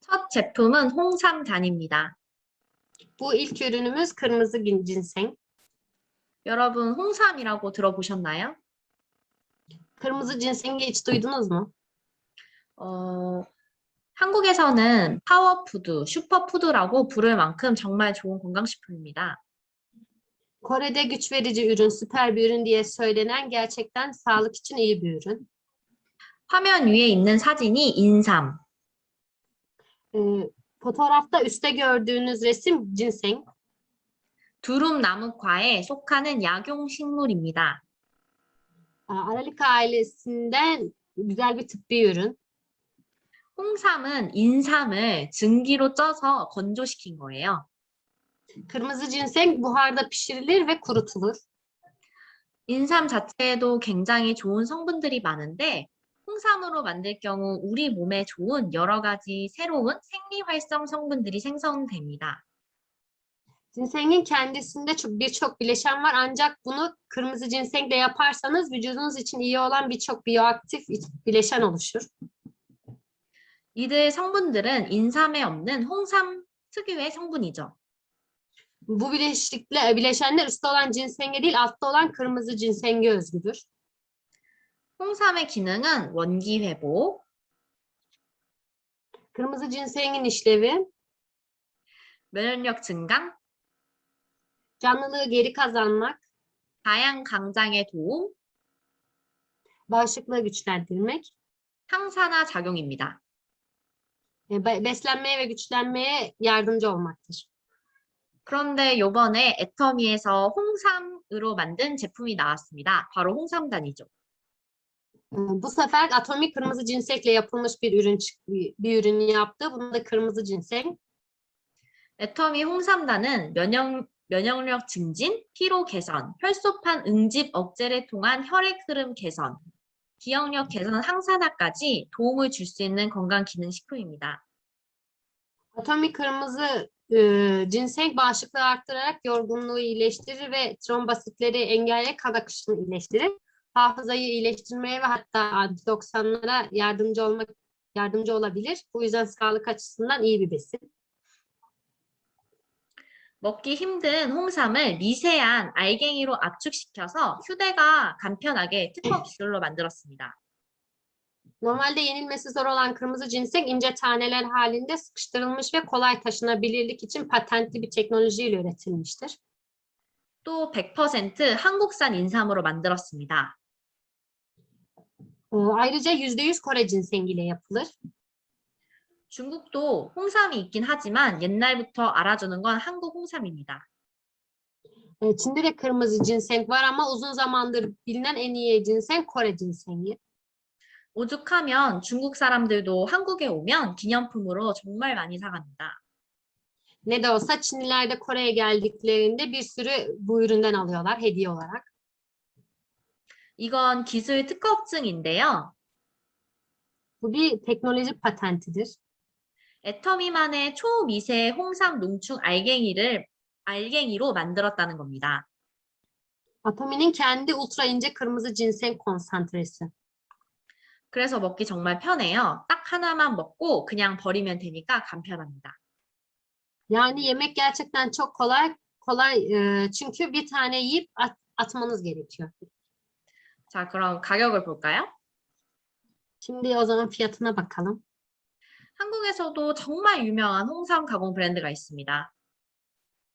첫 제품은 홍삼단입니다. Bu ilk ürünümüz kırmızı gin- ginseng. 여러분 홍삼이라고 들어보셨나요? Kırmızı ginsengi hiç duydunuz mu? 어, 한국에서는 파워푸드, 슈퍼푸드라고 부를 만큼 정말 좋은 건강식품입니다. Kore'de güç verici ürün, süper bir ürün diye söylenen gerçekten sağlık için iyi bir ürün. 화면 위에 있는 사진이 인삼, Ee, fotoğrafta üstte gördüğünüz resim ginseng. 두릅 나무과에 속하는 약용 식물입니다. Aa, Aralık ailesinden güzel bir tıbbi ürün. 홍삼은 인삼을 증기로 쪄서 건조시킨 거예요. Kırmızı ginseng buharda pişirilir ve kurutulur. 인삼 자체에도 굉장히 좋은 성분들이 많은데 홍삼으로 만들 경우 우리 몸에 좋은 여러 가지 새로운 생리활성 성분들이 생성됩니다. Ginsengin kendisinde çok birçok bileşen var ancak bunu kırmızı ginsengle yaparsanız vücudunuz için iyi olan birçok biyoaktif bileşen oluşur. 이들 성분들은 인삼에 없는 홍삼 특유의 성분이죠. Bu bileşikle bileşenler üstte olan ginsenge değil altta olan kırmızı ginsenge özgüdür. 홍삼의 기능은 원기 회복, Kırmızı ginsengin işlevi 면역력 증강, canlılığı geri kazanmak, 다양 강장에 도움, bağışıklığı güçlendirmek, 항산화 작용입니다. e, be- beslenmeye ve güçlenmeye yardımcı olmaktır. 그런데 요번에 애터미에서 홍삼으로 만든 제품이 나왔습니다. 바로 홍삼단이죠. E, Bu sefer atomik kırmızı cinsekle yapılmış bir ürün çık- bir bir ürün yaptı. Bunu da kırmızı ginseng. 애터미 홍삼단은 면역, 면역력 증진, 피로 개선, 혈소판 응집 억제를 통한 혈액 흐름 개선, 기억력 개선 항산화까지 도움을 줄 수 있는 건강 기능 식품입니다. Atomik kırmızı e, ginseng bağışıklığı arttırarak yorgunluğu iyileştirir ve trombositleri engelleyerek kan akışını iyileştirir. Hafızayı iyileştirmeye ve hatta antioksidanlara yardımcı olmak yardımcı olabilir. Bu yüzden sağlık açısından iyi bir besin. 먹기 힘든 홍삼을 미세한 알갱이로 압축시켜서 휴대가 간편하게 특허 기술로 만들었습니다. Normalde yenilmesi zor olan kırmızı ginseng ince taneler halinde sıkıştırılmış ve kolay taşınabilirlik için patentli bir teknolojiyle üretilmiştir. 또 100% 한국산 인삼으로 만들었습니다. Ayrıca %100 Kore ginsengiyle yapılır. 중국도 홍삼이 있긴 하지만 옛날부터 알아주는 건 한국 홍삼입니다. Ee, Çin'de de kırmızı ginseng var ama uzun zamandır bilinen en iyi ginseng Kore ginsengi. 오죽하면 중국 사람들도 한국에 오면 기념품으로 정말 많이 사갑니다. Ne de olsa Çinliler de Kore'ye geldiklerinde bir sürü bu üründen alıyorlar hediye olarak. 이건 기술 특허증인데요. Bu bir teknoloji patentidir. 애터미만의 초미세 홍삼 농축 알갱이를 알갱이로 만들었다는 겁니다. Atomi'nin kendi ultra ince kırmızı ginseng konsantresi. 그래서 먹기 정말 편해요. 딱 하나만 먹고 그냥 버리면 되니까 간편합니다. Yani yemek gerçekten çok kolay. Kolay e, çünkü bir tane yiyip at- atmanız gerekiyor. 자, 그럼 가격을 볼까요? Şimdi o zaman fiyatına bakalım. 한국에서도 정말 유명한 홍삼 가공 브랜드가 있습니다.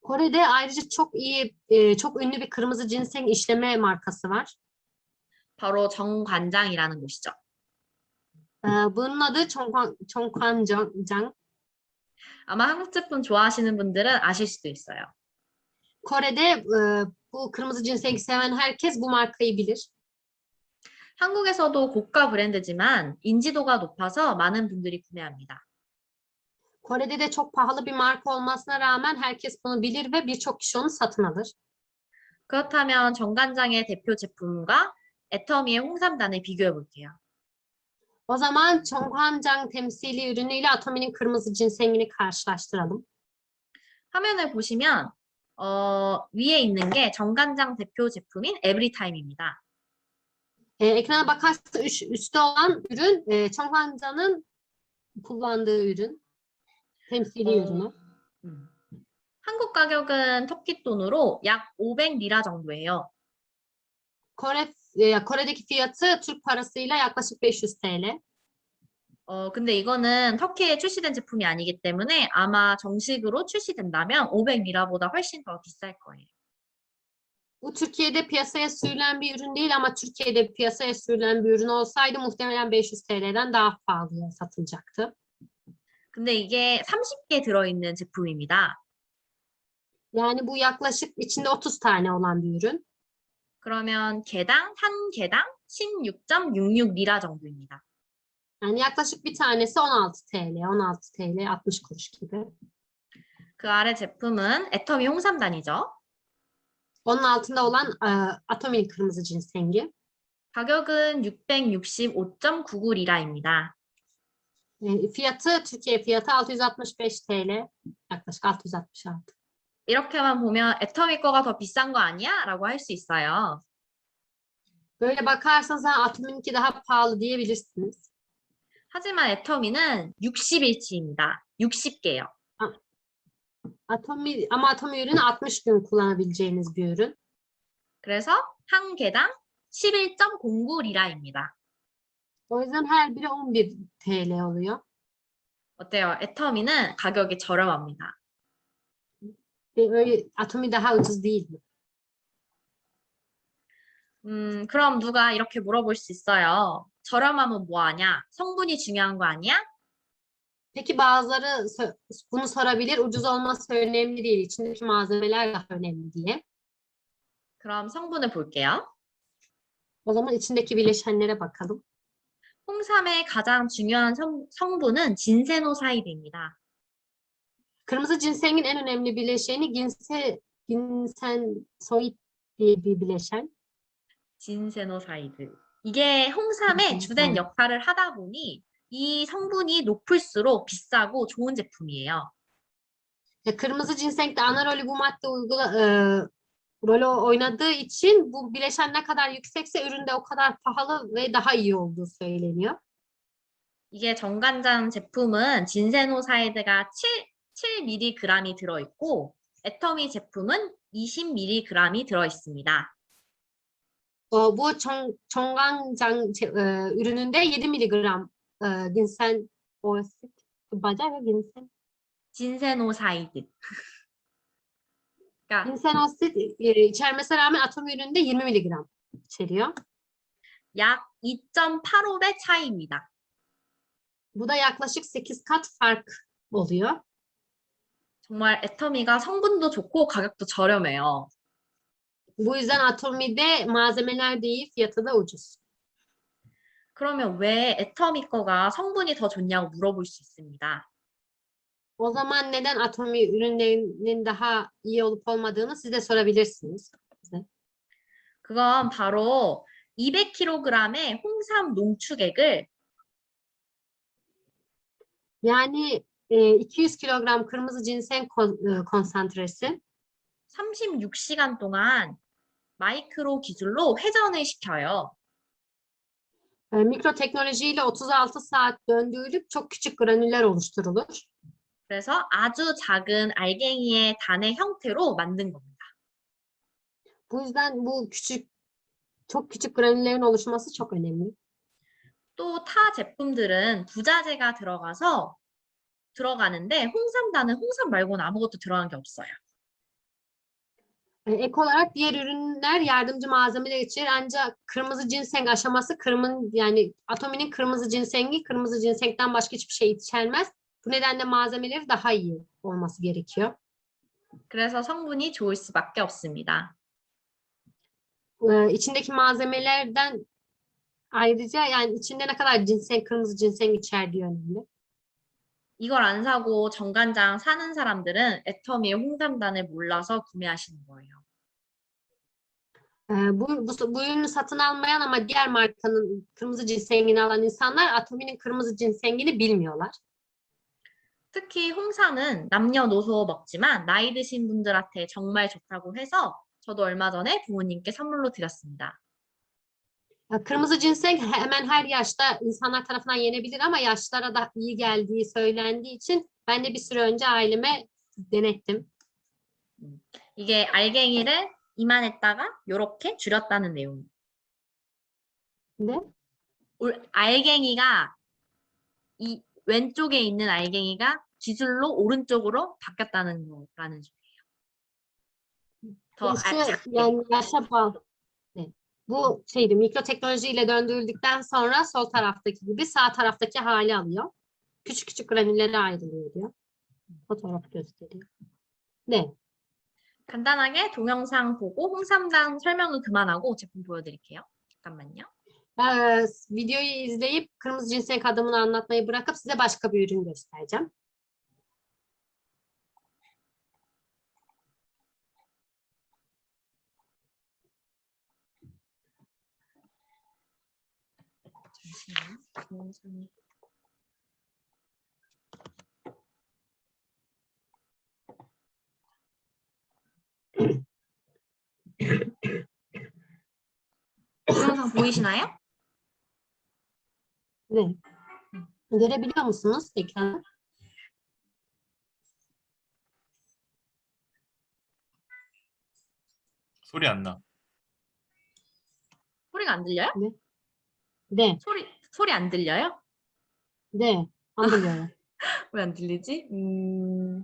Kore'de ayrıca çok iyi, e, çok ünlü bir kırmızı ginseng işleme markası var. 바로 정관장이라는 곳이죠. E, bunun adı Chongkwan, Chongkwanjang. 아마 한국 제품 좋아하시는 분들은 아실 수도 있어요. Kore'de e, bu kırmızı ginseng seven herkes bu markayı bilir. 한국에서도 고가 브랜드지만 인지도가 높아서 많은 분들이 구매합니다. Kore'de de çok pahalı bir marka olmasına rağmen herkes bunu bilir ve birçok kişi onu satın alır. 그렇다면 정관장의 대표 제품과 애터미의 홍삼단을 비교해 볼게요. O zaman Chongkwanjang temsili ürünüyle Atomi'nin kırmızı ginsengini karşılaştıralım. 화면을 보시면 어, 위에 있는 게 정관장 대표 제품인 에브리타임입니다. E, ekrana bakarsa üç, üstte olan ürün e, Chongkwanjang'ın kullandığı ürün. Temsili 어, ürünü. 음. 한국 가격은 터키 돈으로 약 500리라 정도예요. Kore, e, Kore'deki fiyatı Türk parasıyla yaklaşık 500 TL. 어, 근데 이거는 터키에 출시된 제품이 아니기 때문에 아마 정식으로 출시된다면 500리라보다 훨씬 더 비쌀 거예요. Bu Türkiye'de piyasaya sürülen bir ürün değil ama Türkiye'de piyasaya sürülen bir ürün olsaydı muhtemelen 500 TL'den daha pahalıya satılacaktı. 근데 이게 30개 들어있는 제품입니다. Yani bu yaklaşık içinde 30 tane olan bir ürün. 그러면 개당, 한 개당 16.66리라 정도입니다. Yani yaklaşık bir tanesi 16 TL, 16 TL 60 kuruş gibi. 그 아래 제품은 애터미 홍삼단이죠. Onun altında olan e, Atomi'nin kırmızı cinsengi. 가격은 665.99 리라입니다. E, fiyatı, Türkiye fiyatı 665 TL. Yaklaşık 666. 이렇게만 보면 애터미 거가 더 비싼 거 아니야? 라고 할 수 있어요. Böyle bakarsanız ha, Atomi'ninki daha pahalı diyebilirsiniz. 하지만 애터미는 60일치입니다. 60개요. Atomi, ama Atomi ürünü 60 gün kullanabileceğiniz bir ürün. 그래서 한 개당 11.09 리라입니다. O yüzden her biri 11 TL oluyor. 어때요? 애터미는 가격이 저렴합니다. Atomi daha ucuz değil mi? 음, 그럼 누가 이렇게 물어볼 수 있어요. 저렴하면 뭐하냐? 성분이 중요한 거 아니야? Peki bazıları bunu sorabilir. Ucuz olması önemli değil. İçindeki malzemeler daha önemli diye. 그럼 성분을 볼게요. O zaman içindeki bileşenlere bakalım. 홍삼의 가장 중요한 성, 성분은 진세노사이드입니다. Kırmızı ginsengin en önemli bileşeni ginse, ginsensoid diye bir bileşen. 진세노사이드. 이게 홍삼의 음, 주된 음. 역할을 하다 보니 이 성분이 높을수록 비싸고 좋은 제품이에요. Kırmızı ginsengde ana rolü bu madde uygula, e, rolü oynadığı için bu bileşen ne kadar yüksekse üründe o kadar pahalı ve daha iyi olduğu söyleniyor. 이게 정관장 제품은 진세노사이드가 7, 7mg이 들어있고 애터미 제품은 20mg이 들어있습니다. O, bu çongancan ce- e, ürününde 7 miligram e, ginsen oasit, baca ve ginsen. 진세노사이드. 그러니까 Ginsen oasit e, içermesine rağmen atom ürününde 20 miligram içeriyor. 약 2.85배 차이입니다. Bu da yaklaşık 8 kat fark oluyor. 정말 애터미가 성분도 좋고 가격도 저렴해요. Bu yüzden Atomi'de malzemeler de iyi, fiyatı da ucuz. 그러면 왜 애터미 거가 성분이 더 좋냐고 물어볼 수 있습니다. O zaman neden Atomi ürünlerinin daha iyi olup olmadığını siz de sorabilirsiniz. 그건 바로 200kg의 홍삼 농축액을 Yani e, 200 kilogram kırmızı ginseng kon- e, konsantresi 36시간 동안 마이크로 기술로 회전을 시켜요. E, mikro teknolojiyle 36 saat döndürülüp çok küçük granüller oluşturulur. 그래서 아주 작은 알갱이의 단의 형태로 만든 겁니다. Bu yüzden bu küçük çok küçük granüllerin oluşması çok önemli. 또 타 제품들은 부자재가 들어가서 들어가는데 홍삼단은 홍삼 말고는 아무것도 들어간 게 없어요. E, Ek olarak diğer ürünler yardımcı malzemeler içerir ancak kırmızı ginseng aşaması kırmızı yani atominin kırmızı ginsengi kırmızı ginsengden başka hiçbir şey içermez. Bu nedenle malzemeleri daha iyi olması gerekiyor. 그래서 성분이 좋을 수밖에 없습니다. Ee, içindeki malzemelerden ayrıca yani içinde ne kadar ginseng, kırmızı ginseng içerdiği önemli. 이걸 안 사고 정관장 사는 사람들은 애터미의 홍삼단을 몰라서 구매하시는 거예요. Ee, bu, bu, bu ürünü satın almayan ama diğer markanın kırmızı ginsengini alan insanlar Atomi'nin kırmızı ginsengini bilmiyorlar. 특히 홍삼은 남녀노소 먹지만 나이 드신 분들한테 정말 좋다고 해서 저도 얼마 전에 부모님께 선물로 드렸습니다. Ya, Kırmızı ginseng hemen her yaşta insanlar tarafından yenebilir ama yaşlara da iyi geldiği söylendiği için ben de bir süre önce aileme denettim. 이게 알갱이를 이만했다가 이렇게 줄였다는 내용. Ne? 올- 알갱이가 이 왼쪽에 있는 알갱이가 기술로 오른쪽으로 바뀌었다는 거라는 소리예요. 더 아, yani yaşa. Ne? Bu şeydi mikroteknolojiyle döndürüldükten sonra sol taraftaki gibi sağ taraftaki hali alıyor. Küçük küçük granüllere ayrılıyor diyor. Fotoğraf gösteriyor. Ne? 간단하게 동영상 보고 홍삼당 설명은 그만하고 제품 보여드릴게요. 잠깐만요. Ee, videoyu izleyip kırmızı cinseng adamını anlatmayı bırakıp size başka bir ürün göstereceğim. 잠시만요. 동영상이 동영상 보이시나요? Ne? Görebiliyor musunuz ekranı? 소리 안 나. 소리가 안 들려요? Ne? 소리 소리 안 들려요? Ne? 안 들려요. 왜 안 들리지? 음...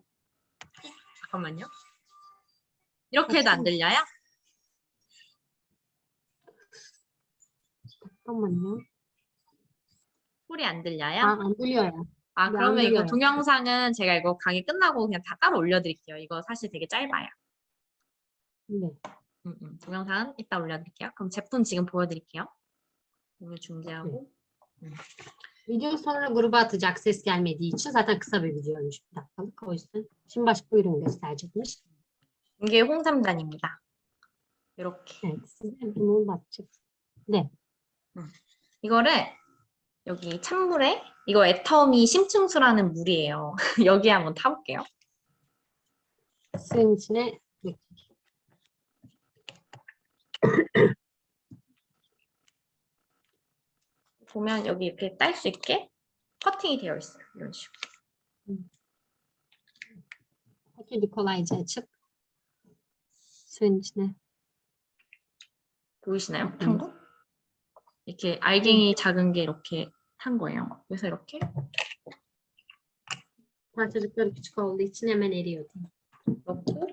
잠깐만요. 이렇게 해도 안 들려요? 잠깐만요. 소리 안 들려요? 아, 안 들려요. 아, 네, 그러면 안 이거 들려요. 동영상은 제가 이거 강의 끝나고 그냥 다 따로 올려드릴게요. 이거 사실 되게 짧아요. Ne? 음, 음. 동영상은 이따 올려드릴게요. 그럼 제품 지금 보여드릴게요. 오늘 중지하고. Video sonra gruba atacak ses gelmediği için zaten kısa bir videoymuş bir dakikalık o yüzden. Şimdi başka bir ürün gösterecekmiş. 이게 홍삼단입니다. 이렇게. Evet size bunu bakacağız. Ne? 이거를 여기 찬물에 이거 애터미 심층수라는 물이에요. 여기에 한번 타볼게요. Dökecek. 보면 여기 이렇게 딸 수 있게 커팅이 되어 있어요. 이런 식으로. Paketi kolayca açıp suyun içine 보이시나요? 탄 거? 이렇게 알갱이 작은 게 이렇게 탄 거예요. 그래서 이렇게 parçacıkları küçük olduğu için hemen eriyor. 넣고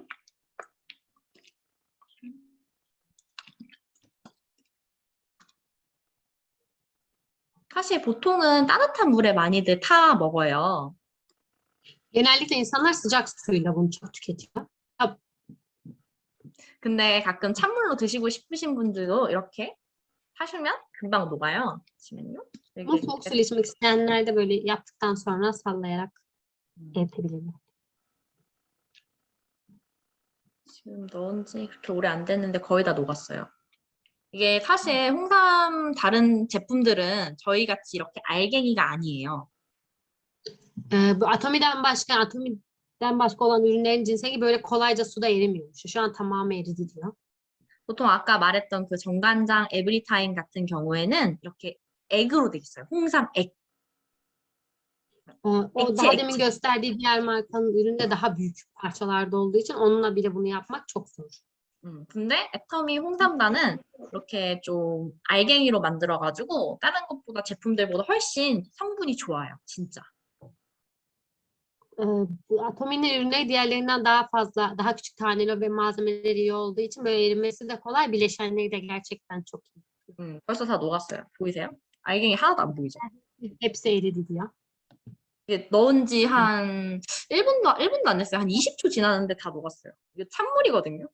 사실 보통은 따뜻한 물에 많이들 타 먹어요. Genellikle insanlar sıcak suyla bunu çok tüketiyor. 근데 가끔 찬물로 드시고 싶으신 분들도 이렇게 하시면 금방 녹아요. 잠시만요. Ama soğuk suyla içmek isteyenler de böyle yaptıktan sonra sallayarak eritebilirler. 지금 넣은 지 그렇게 오래 안 됐는데 거의 다 녹았어요. 이게 사실 홍삼 다른 제품들은 저희 같이 이렇게 알갱이가 아니에요. Ee, bu atomiden başka, atomiden başka olan ürünlerin cinsengi böyle kolayca suda erimiyormuş. Şu an tamamı eridi diyor. 보통 아까 말했던 그 정간장 에브리타임 같은 경우에는 이렇게 액으로 돼 있어요. 홍삼 액. O, o Ekçi, daha demin ekçi. gösterdiği diğer markanın üründe daha büyük parçalarda olduğu için onunla bile bunu yapmak çok zor. 음, 근데 애터미 홍삼단은 이렇게 좀 알갱이로 만들어가지고 다른 것보다 제품들보다 훨씬 성분이 좋아요. 진짜. Ee, bu atominin ürünleri diğerlerinden daha fazla, daha küçük taneli ve malzemeleri iyi olduğu için böyle erimesi de kolay. Bileşenleri de gerçekten çok iyi. 음, 벌써 다 녹았어요. 보이세요? 알갱이 하나도 안 보이죠? Hepsi eridi diyor. 이게 넣은 지 한 1분도, 1분도 안 됐어요. 한 20초 지났는데 다 녹았어요. 이게 찬물이거든요.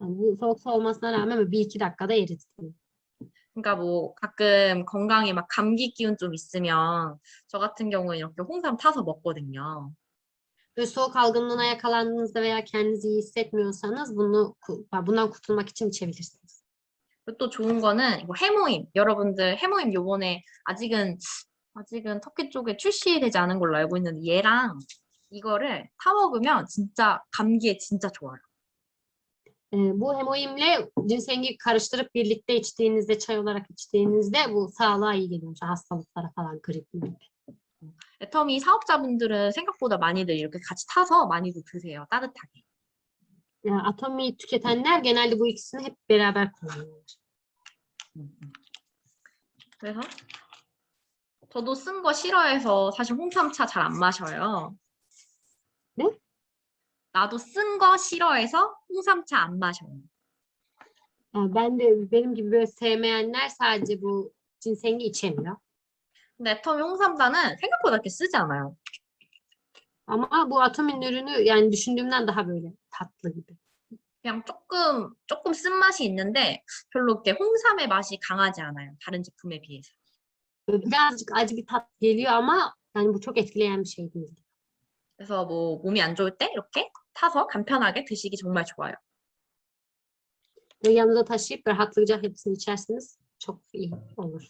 Yani bu soğuk su olmasına rağmen böyle bir iki dakikada eridi diyor. 그러니까 뭐 가끔 건강에 막 감기 기운 좀 있으면 저 같은 경우에 이렇게 홍삼 타서 먹거든요. Böyle soğuk algınlığına yakalandığınızda veya kendinizi iyi hissetmiyorsanız bunu bundan kurtulmak için içebilirsiniz. 또 좋은 거는 이거 해모임. 여러분들 해모임 요번에 아직은 아직은 터키 쪽에 출시되지 않은 걸로 알고 있는데 얘랑 이거를 타 먹으면 진짜 감기에 진짜 좋아요. Ee, bu hemoimle cinsengi karıştırıp birlikte içtiğinizde, çay olarak içtiğinizde bu sağlığa iyi geliyormuş. Hastalıklara falan grip gibi. 애터미 사업자분들은 생각보다 많이들 이렇게 같이 타서 많이들 드세요. 따뜻하게. Yani atomi tüketenler genelde bu ikisini hep beraber kullanıyorlar. 그래서 저도 쓴 거 싫어해서 사실 홍삼차 잘 안 마셔요. 네? 나도 쓴 거 싫어해서 홍삼차 안 마셔요. Yani ben de benim gibi böyle sevmeyenler sadece bu cinsengi içemiyor. 근데 애터미 홍삼단은 생각보다 그렇게 쓰지 않아요. Ama bu atomin ürünü yani düşündüğümden daha böyle tatlı gibi. 그냥 조금 조금 쓴맛이 있는데 별로 이렇게 홍삼의 맛이 강하지 않아요. 다른 제품에 비해서. Böyle birazcık acı bir tat geliyor ama yani bu çok etkileyen bir şey değil. 그래서 뭐 몸이 안 좋을 때 이렇게 타서 간편하게 드시기 정말 좋아요. Ve yanınıza taşıyıp rahatlıkla hepsini içerseniz çok iyi olur.